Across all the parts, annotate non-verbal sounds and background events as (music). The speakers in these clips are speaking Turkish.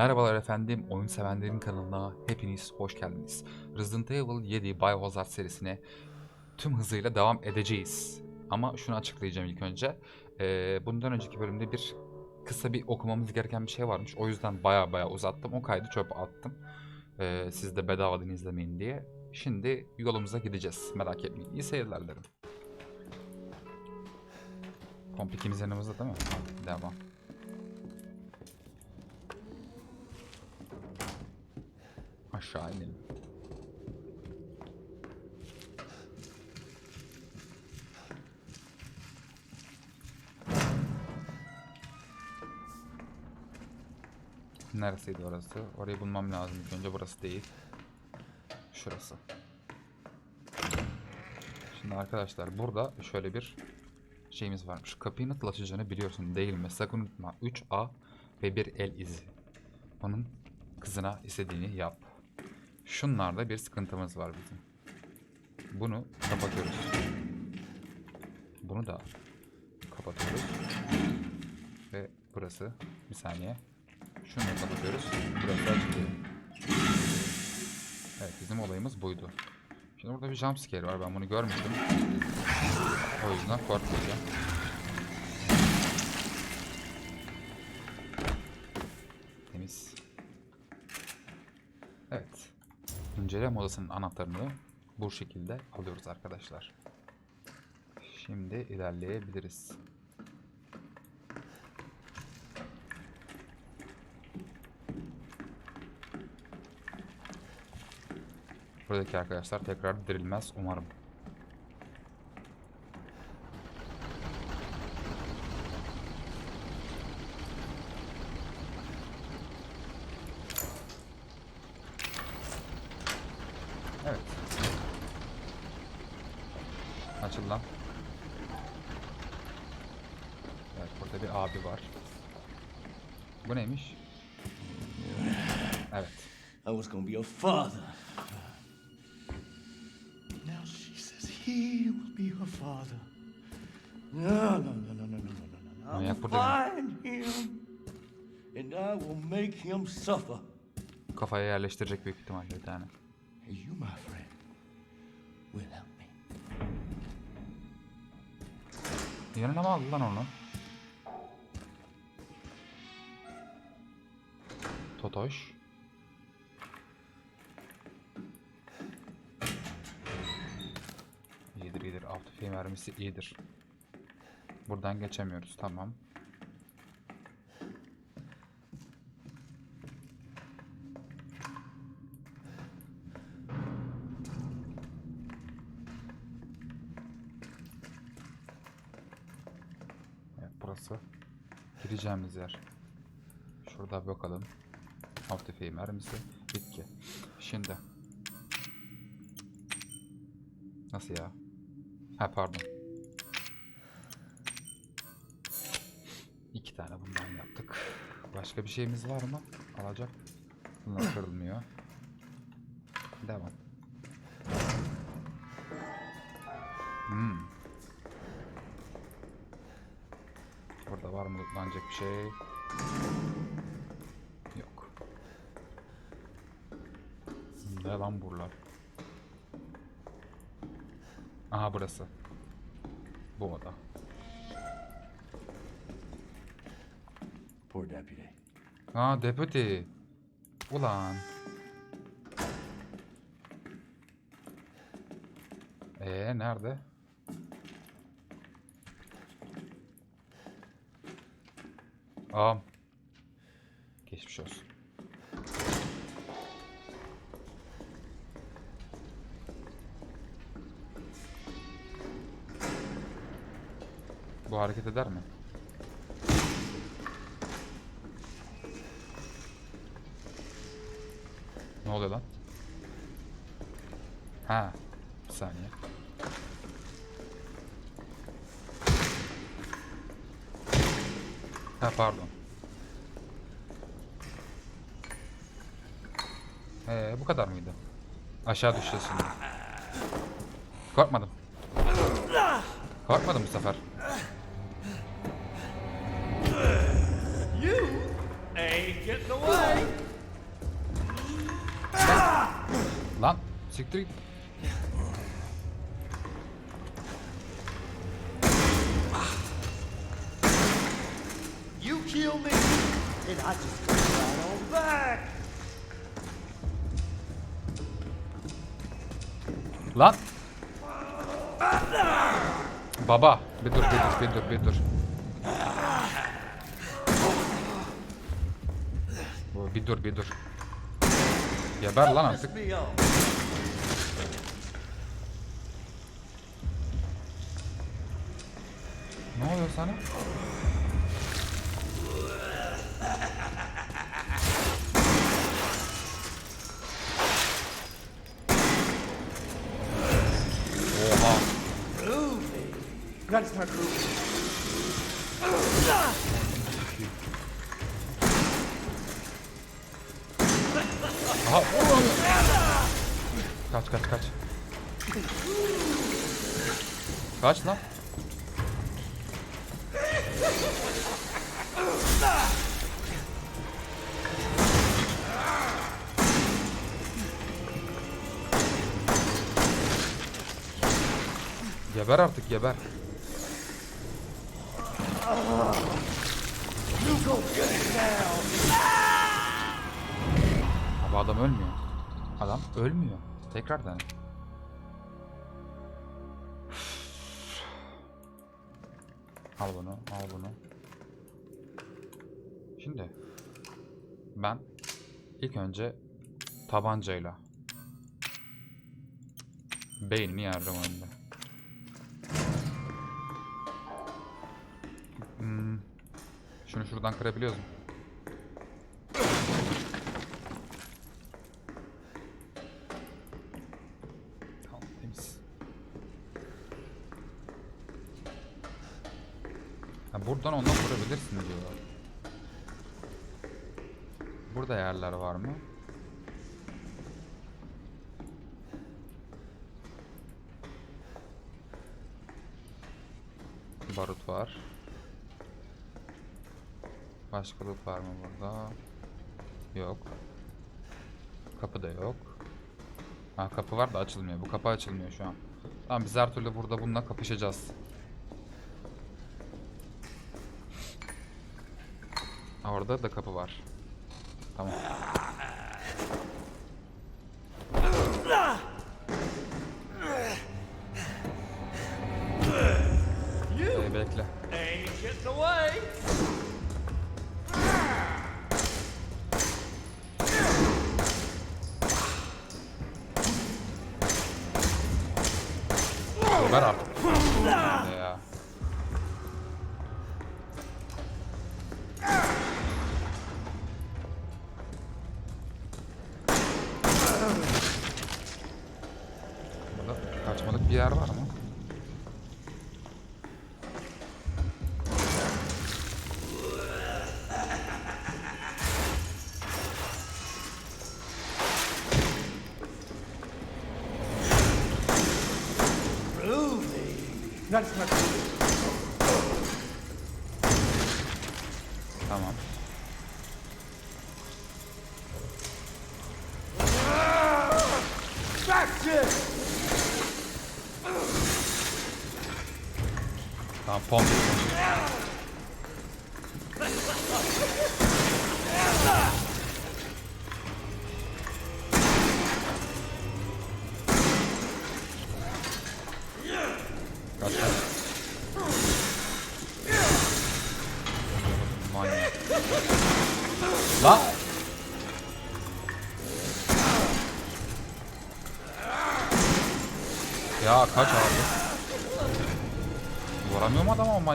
Merhabalar efendim, oyun sevenlerin kanalına hepiniz hoş geldiniz. Resident Evil 7 Biohazard serisine tüm hızıyla devam edeceğiz. Ama şunu açıklayacağım ilk önce. Ee, bundan önceki bölümde bir kısa bir okumamız gereken bir şey varmış. O yüzden baya baya uzattım. O kaydı çöpe attım. Ee, siz de bedavadan izlemeyin diye. Şimdi yolumuza gideceğiz. Merak etmeyin. İyi seyirler derim. Komplikimiz yanımızda değil mi? Devam. Aşağı inelim. Neresiydi orası? Orayı bulmam lazım ilk önce. Burası değil. Şurası. Şimdi arkadaşlar burada şöyle bir şeyimiz varmış. Kapıyı nasıl açacağını biliyorsun değil mi? Sakın unutma. 3A ve bir el izi. Onun kızına istediğini yap. Şunlarda bir sıkıntımız var bizim. Bunu kapatıyoruz. Bunu da kapatıyoruz. Ve burası bir saniye. Şunu da kapatıyoruz. Burası açılıyor. Evet bizim olayımız buydu. Şimdi burada bir jumpscare var. Ben bunu görmüştüm. O yüzden korkmayacağım. Temiz. Evet. İnceleme odasının anahtarını bu şekilde alıyoruz arkadaşlar. Şimdi ilerleyebiliriz. Buradaki arkadaşlar tekrar dirilmez umarım. abi var. Bu neymiş? Evet. I was gonna be your father. Now she says he will be her father. No, no, no, no, no, no, no, no. I'll find him and I will make him suffer. Kafaya yerleştirecek büyük ihtimalle bir tane. Hey, you my friend will help me. Yanına mı aldı lan onu? Totoş. İyidir iyidir. Av tüfeği mermisi iyidir. Buradan geçemiyoruz. Tamam. Evet burası. Gideceğimiz yer. Şurada bakalım. Av tüfeği mermisi. Bitti. Şimdi. Nasıl ya? Ha pardon. İki tane bundan yaptık. Başka bir şeyimiz var mı? Alacak. Bunlar kırılmıyor. Devam. Hmm. Burada var mı lootlanacak bir şey? Ne lan buralar? Aha burası. Bu oda. Poor deputy. Aa deputy. Ulan. Ee nerede? Aa. Geçmiş olsun. Bu hareket eder mi? Ne oluyor lan? Ha, bir saniye. Ha pardon. Ee, bu kadar mıydı? Aşağı düşeceğiz şimdi. Korkmadım. Korkmadım bu sefer. Lan siktir git. You kill me and I just come right on back. Lan. Baba bir dur bir dur bir dur bir dur. Bir dur, bir dur. Geber lan artık. Ne oluyor sana? Oha. Gotta start Aha. Kaç kaç kaç. Kaç lan. Geber artık geber. You go get it now. Abi adam ölmüyor. Adam ölmüyor. Tekrar dene. Al bunu, al bunu. Şimdi ben ilk önce tabancayla beynini yardım önünde. Hmm. Şunu şuradan kırabiliyoruz mu? Tamam temiz. Ha, buradan ondan vurabilirsin diyor. Burada yerler var mı? Barut var. Başka loot var mı burada? Yok. Kapı da yok. Ha kapı var da açılmıyor. Bu kapı açılmıyor şu an. Tamam biz her türlü burada bununla kapışacağız. Orada da kapı var. Tamam. Ee, bekle. Ain't getting away. Ver artık. Ya. That's it.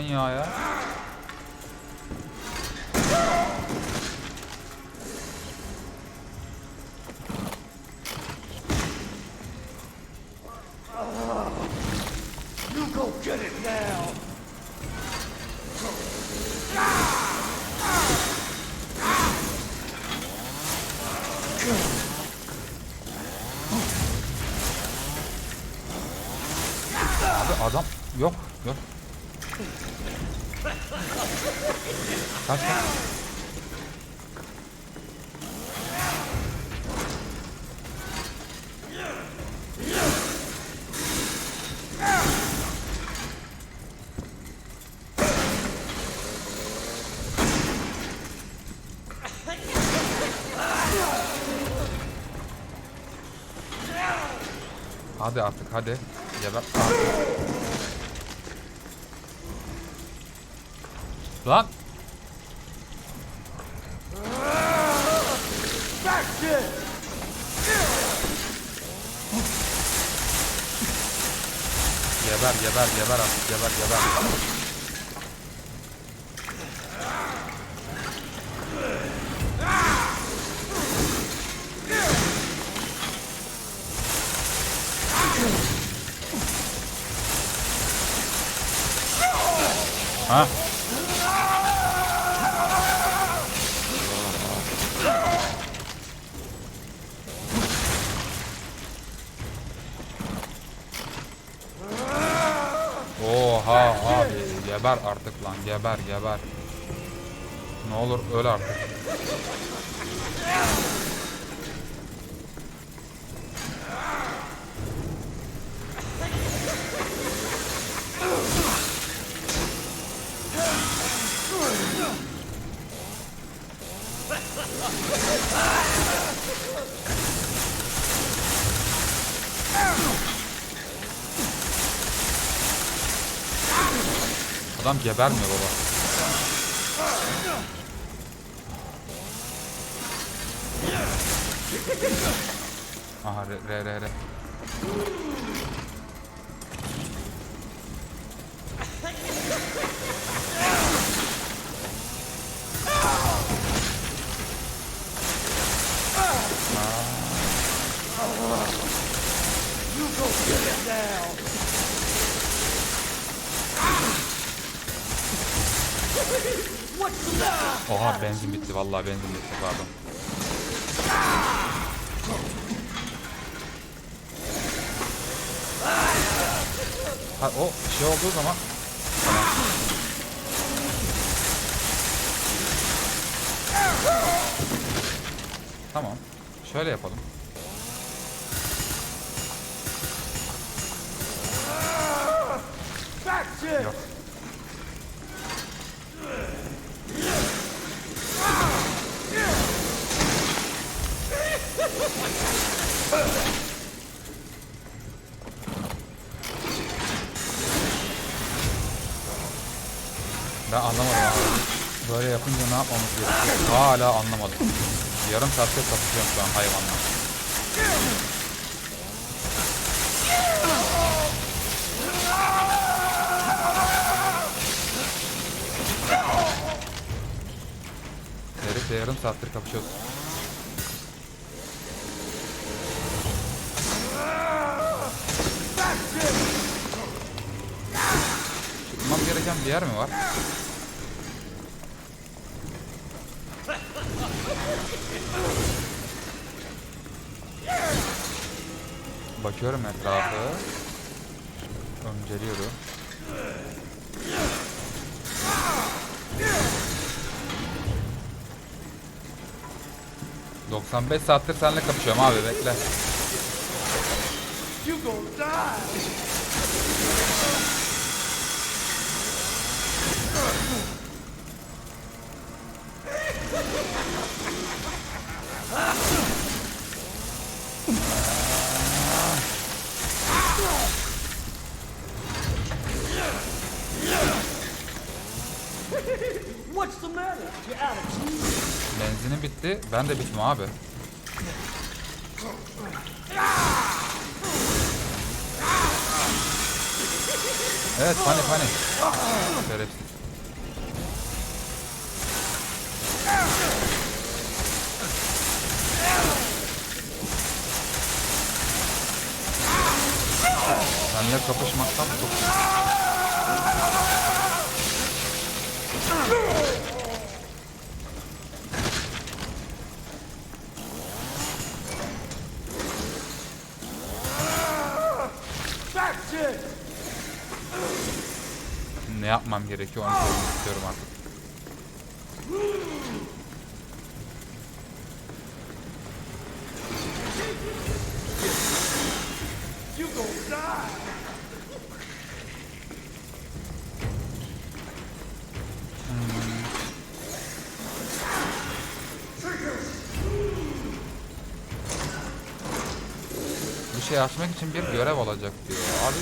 Ya. You go get it now. Hadi artık hadi. Geber. artık. Lan. Geber geber geber artık geber geber. Geber artık lan geber geber. Ne olur öl artık. Adam gebermiyor baba. Aha re re re. re. Benzin bitti vallahi benzin bitti pardon. Ha, o şey olduğu zaman Tamam. Şöyle yapalım. Yok. Ben anlamadım yapınca ne yapmamız gerekiyor? Hala anlamadım. Yarım saatte kapışıyorum şu an hayvanla. Herifle yarım saattir kapışıyoruz. Çıkmam gereken bir yer mi var? Bakıyorum etrafı. Önceliyorum. ...95 saattir seninle kapışıyorum abi bekle. Ben de bittim abi. Evet pani pani. Şerefsiz. Seninle kapışmaktan çok yapmam gerekiyor onu söylemek istiyorum artık. Die! Bu şey açmak için bir görev olacak diyor. Abi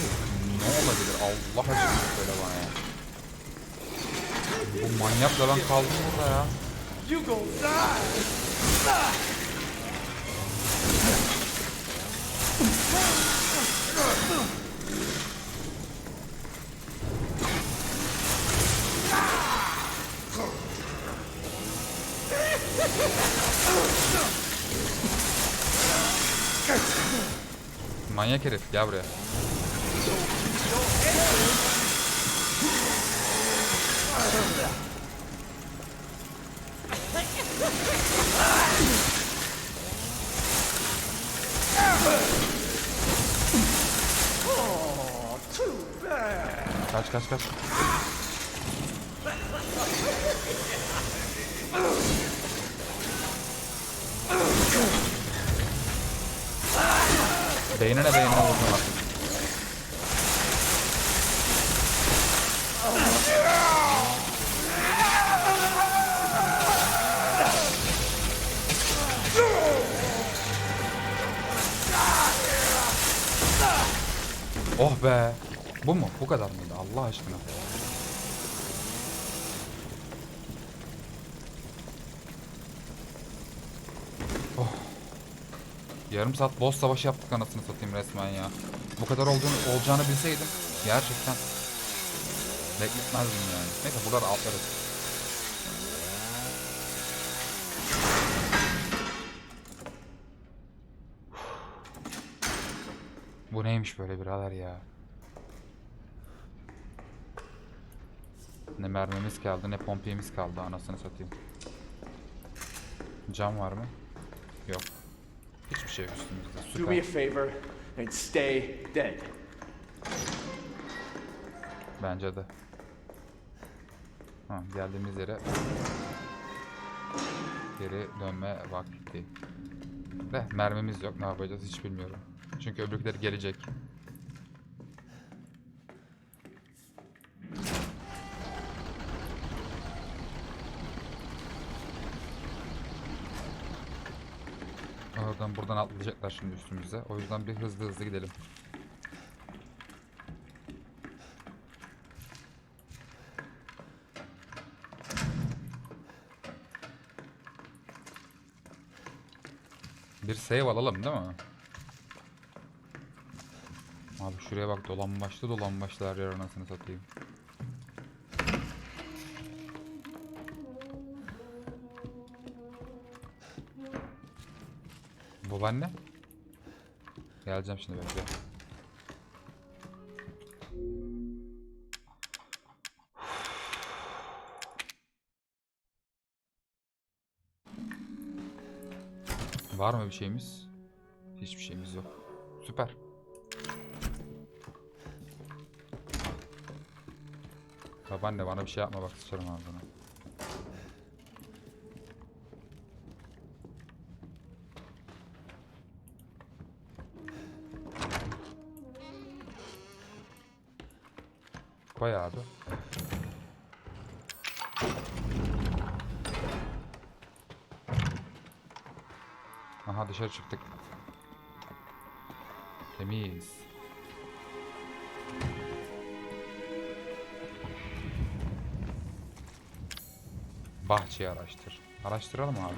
ne olabilir Allah aşkına söyle bana ya. Bu manyakla ben kaldım burada ya. Manyak herif gel buraya. Kaç kaç kaç. Beynine beynine vurdum artık. Oh be. Bu mu? Bu kadar mıydı? Allah aşkına. Oh. Yarım saat boss savaşı yaptık anasını satayım resmen ya. Bu kadar olduğunu olacağını bilseydim gerçekten bekletmezdim yani. Neyse buraları atlarız. Bu neymiş böyle birader ya? Ne mermimiz kaldı ne pompiyemiz kaldı anasını satayım. Cam var mı? Yok. Hiçbir şey yok üstümüzde. Do me a Süper. favor and stay dead. Bence de. Ha, geldiğimiz yere geri dönme vakti. De mermimiz yok. Ne yapacağız hiç bilmiyorum. Çünkü öbürleri gelecek. Oradan buradan atlayacaklar şimdi üstümüze. O yüzden bir hızlı hızlı gidelim. Bir save alalım değil mi? Abi şuraya bak dolanbaçlı dolanbaçlı her yer anasını satayım. Bu ben ne? Geleceğim şimdi bekle. Var mı bir şeyimiz? Hiçbir şeyimiz yok. Süper. Babaanne bana bir şey yapma bak sıçarım ağzına. Koy abi. Aha dışarı çıktık. Temiz. Bahçeyi araştır. Araştıralım abi.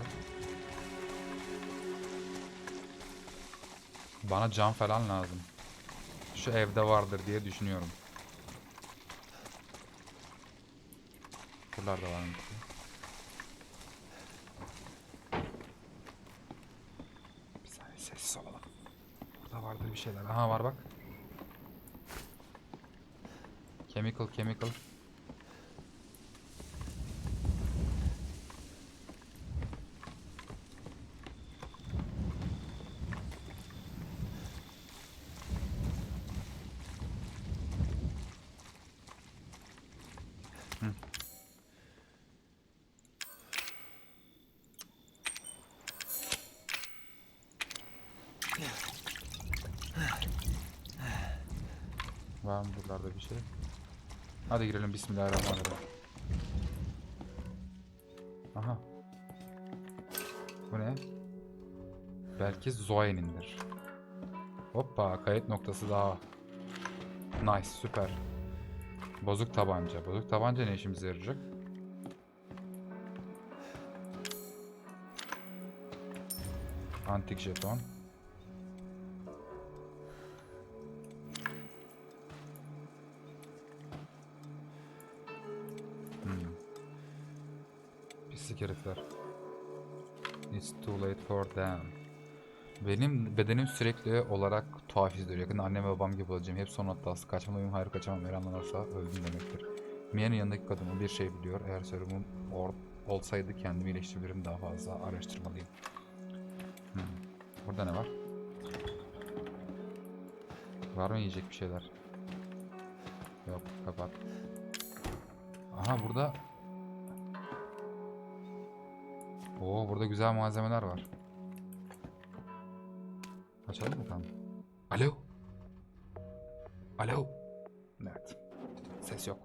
Bana cam falan lazım. Şu evde vardır diye düşünüyorum. Buralarda var mı? Bir saniye sessiz olalım. Burada vardır bir şeyler. Aha var bak. Chemical chemical. Var mı buralarda bir şey? Hadi girelim bismillahirrahmanirrahim. Aha. Bu ne? Belki Zoe'nindir. Hoppa kayıt noktası daha. Nice süper. Bozuk tabanca. Bozuk tabanca ne işimize yarayacak? Antik jeton. Pislik herifler. It's too late for them. Benim bedenim sürekli olarak tuhaf hissediyor. Yakında annem ve babam gibi olacağım. Hep son hatası. Kaçmalıyım, hayır kaçamam. Eğer anlanırsa öldüm demektir. Mia'nın yanındaki kadın bir şey biliyor. Eğer serumum or olsaydı kendimi iyileştirebilirim daha fazla. Araştırmalıyım. Hmm. Burada ne var? Var mı yiyecek bir şeyler? Yok, kapat. Aha burada... Oo burada güzel malzemeler var. Açalım mı kanka? Alo? Alo? Evet. Ses yok.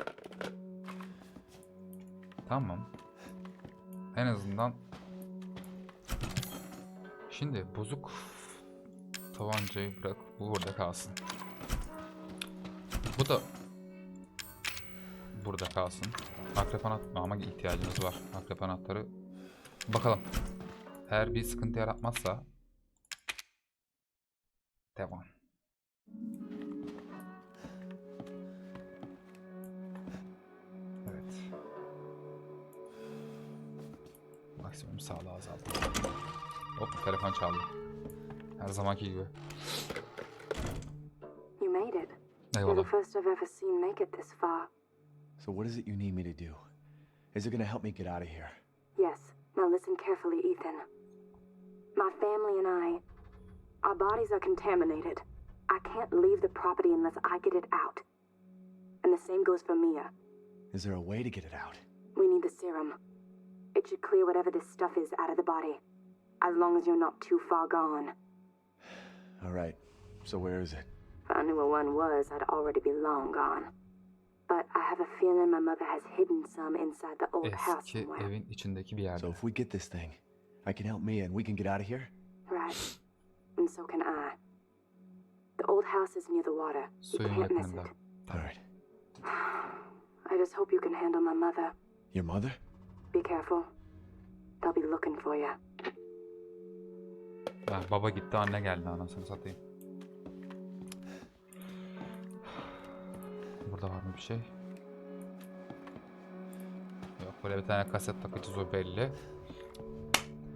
Tamam. En azından Şimdi bozuk tabancayı bırak. Bu burada kalsın. Bu da burada kalsın. Akrep anahtarı ama ihtiyacımız var. Akrep anahtarı bakalım. Eğer bir sıkıntı yaratmazsa devam. Evet. Maksimum sağlığı azaldı. Hop telefon çaldı. Her zamanki gibi. You made it. You're the Eyvallah. first I've ever seen make it this far. So, what is it you need me to do? Is it gonna help me get out of here? Yes. Now listen carefully, Ethan. My family and I, our bodies are contaminated. I can't leave the property unless I get it out. And the same goes for Mia. Is there a way to get it out? We need the serum. It should clear whatever this stuff is out of the body. As long as you're not too far gone. All right. So, where is it? If I knew where one was, I'd already be long gone. But I have a feeling my mother has hidden some inside the old house Eski somewhere. evin içindeki bir yerde. So, if we get this thing, I can help Mia and we can get out of here? Right. And so can I. The old house is near the water. You Suyun can't miss yakınında. it. All right. (sighs) I just hope you can handle my mother. Your mother? Be careful. They'll be looking for you. Ha, baba gitti anne geldi anasını satayım. Burada var mı bir şey? Yok böyle bir tane kaset takacağız o belli.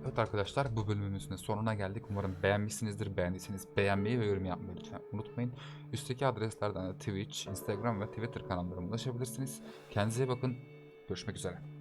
Evet arkadaşlar bu bölümümüzün sonuna geldik. Umarım beğenmişsinizdir. Beğendiyseniz beğenmeyi ve yorum yapmayı lütfen unutmayın. Üstteki adreslerden de Twitch, Instagram ve Twitter kanallarıma ulaşabilirsiniz. Kendinize bakın. Görüşmek üzere.